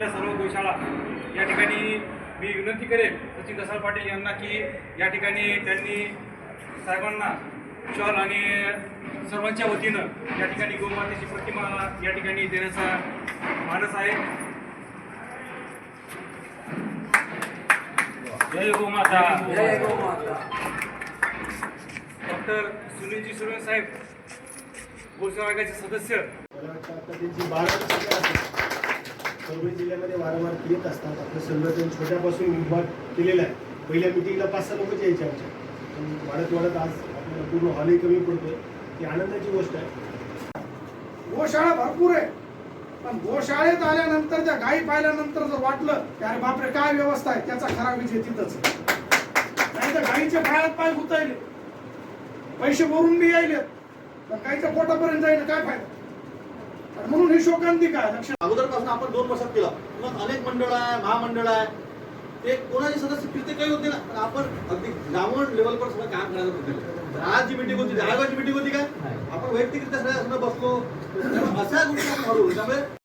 या सर्व गोशाळा या ठिकाणी मी विनंती करेन सचिन दसाळ पाटील यांना की या ठिकाणी त्यांनी साहेबांना शॉल आणि सर्वांच्या वतीनं या ठिकाणी गोमातेची प्रतिमा या ठिकाणी देण्याचा मानस आहे. जय गोमाता. जय गोमाता. डॉक्टर सुनीलजी सुरेन साहेब गोशाळा आयोगाचे सदस्य. परभणी जिल्ह्यामध्ये वारंवार येत असतात. आपलं संघटन छोट्यापासून विभाग केलेला आहे. पहिल्या मिटिंगला पाच सहा लोकच यायचे आमच्या. पण वाढत वाढत आज आपल्याला पूर्ण हॉलही कमी पडतोय. ही आनंदाची गोष्ट आहे. गोशाळा भरपूर आहे. पण गोशाळेत आल्यानंतर त्या गायी पाहिल्यानंतर जर वाटलं की अरे बापरे काय व्यवस्था आहे? त्याचा खरा विजय तिथंच नाही तर गाईच्या पायात पाय गुतायले पैसे भरून बी यायले पण गायीच्या पोटापर्यंत जायला काय फायदा? म्हणून ही शोकांतिका आहे लक्षात अगोदरपासून आपण दोन वर्षात केला. मग अनेक मंडळ आहे महामंडळ आहे. ते कोणाचे सदस्य फिरते काही होते ना. पण आपण अगदी ग्राउंड लेवलवर सगळं काम करायला होते आज जी मिटिंग होती आयोगाची मिटिंग होती काय? आपण वैयक्तिकरित्या सगळ्या सगळं बसलो. अशा गोष्टी आपण हरवू त्यामुळे